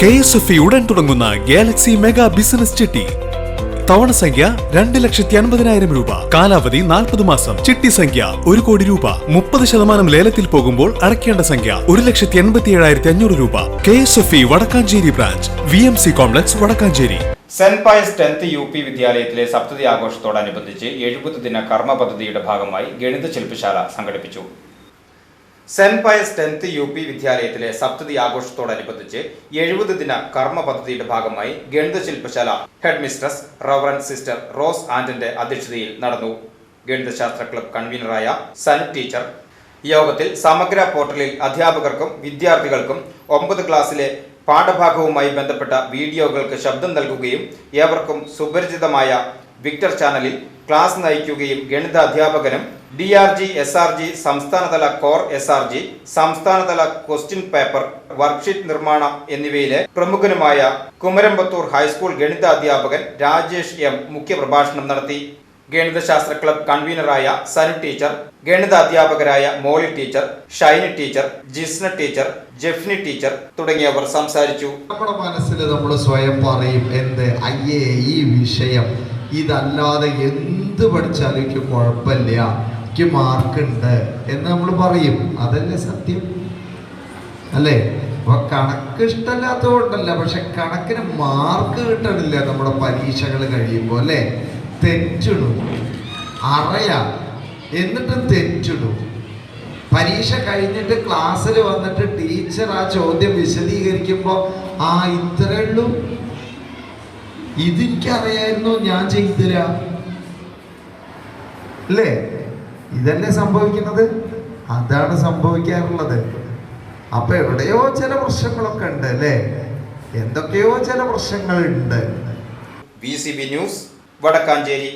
K S F ഉടൻ തുടങ്ങുന്ന Galaxy mega business ചിട്ടി. തവണ സംഖ്യ രണ്ട് ലക്ഷത്തി അൻപതിനായിരം രൂപ. കാലാവധി നാൽപ്പത് മാസം. ചിട്ടി സംഖ്യ ഒരു കോടി രൂപ. മുപ്പത് ശതമാനം ലേലത്തിൽ പോകുമ്പോൾ അടയ്ക്കേണ്ട സംഖ്യ ഒരു ലക്ഷത്തി എൺപത്തി ഏഴായിരത്തി അഞ്ഞൂറ് രൂപ. K S F E Vadakkanchery branch. V M C complex Vadakkanchery. Saint Pius tenth U P വിദ്യാലയത്തിലെ സപ്തതി ആഘോഷത്തോടനുബന്ധിച്ച് എഴുപത് ദിന കർമ്മ പദ്ധതിയുടെ ഭാഗമായി ഗണിത ശില്പശാല സംഘടിപ്പിച്ചു. Saint Pius tenth U P വിദ്യാലയത്തിലെ സപ്തതി ആഘോഷത്തോടനുബന്ധിച്ച് എഴുപത് ദിന കർമ്മ പദ്ധതിയുടെ ഭാഗമായി ഗണിത ശില്പശാല headmistress reverend sister Rose ആന്റന്റെ അധ്യക്ഷതയിൽ നടന്നു. ഗണിതശാസ്ത്ര ക്ലബ് കൺവീനറായ സനു ടീച്ചർ. യോഗത്തിൽ സമഗ്ര പോർട്ടലിൽ അധ്യാപകർക്കും വിദ്യാർത്ഥികൾക്കും ഒമ്പത് ക്ലാസ്സിലെ പാഠഭാഗവുമായി ബന്ധപ്പെട്ട വീഡിയോകൾക്ക് ശബ്ദം നൽകുകയും ഏവർക്കും സുപരിചിതമായ വിക്ടർ ചാനലിൽ ക്ലാസ് നയിക്കുകയും ഗണിത അധ്യാപകനും D R G S R G സംസ്ഥാനതല കോർ എസ് ആർ ജി സംസ്ഥാനതല ക്വസ്റ്റ്യൻ പേപ്പർ വർക്ക്ഷീറ്റ് നിർമ്മാണം എന്നിവയിലെ പ്രമുഖനുമായ കുമരമ്പത്തൂർ ഹൈസ്കൂൾ ഗണിത അധ്യാപകൻ രാജേഷ് എം മുഖ്യപ്രഭാഷണം നടത്തി. ഗണിതശാസ്ത്ര ക്ലബ് കൺവീനറായ സനു ടീച്ചർ ഗണിത അധ്യാപകരായ Molly teacher Shiny teacher Jisna teacher Jefni teacher തുടങ്ങിയവർ സംസാരിച്ചു. നമ്മുടെ മനസ്സിൽ നമ്മൾ സ്വയം പറയും എന്ത്? അയ്യേ ഈ വിഷയം. ഇതല്ലാതെ എന്ത് പഠിച്ചാലും എനിക്ക് കുഴപ്പമില്ല. എനിക്ക് മാർക്കുണ്ട് എന്ന് നമ്മൾ പറയും. അതല്ലേ സത്യം? അല്ലേ? അപ്പൊ കണക്ക് ഇഷ്ടമല്ലാത്തതുകൊണ്ടല്ല. പക്ഷെ കണക്കിന് മാർക്ക് കിട്ടണില്ല നമ്മുടെ പരീക്ഷകൾ കഴിയുമ്പോൾ അല്ലേ? തെറ്റിടും. അറിയാം. എന്നിട്ടും തെറ്റിടും. പരീക്ഷ കഴിഞ്ഞിട്ട് ക്ലാസ്സിൽ വന്നിട്ട് ടീച്ചർ ആ ചോദ്യം വിശദീകരിക്കുമ്പോൾ ആ ഇത്രേ ഉള്ളൂ. ഇതെനിക്കറിയായിരുന്നു ഞാൻ ചെയ്തില്ല അല്ലേ ഇതല്ലേ സംഭവിക്കുന്നത്? അതാണ് സംഭവിക്കാറുള്ളത്. അപ്പൊ എവിടെയോ ചില പ്രശ്നങ്ങളൊക്കെ ഉണ്ട് അല്ലേ എന്തൊക്കെയോ ചില പ്രശ്നങ്ങളുണ്ട് V C B news Vadakkanchery.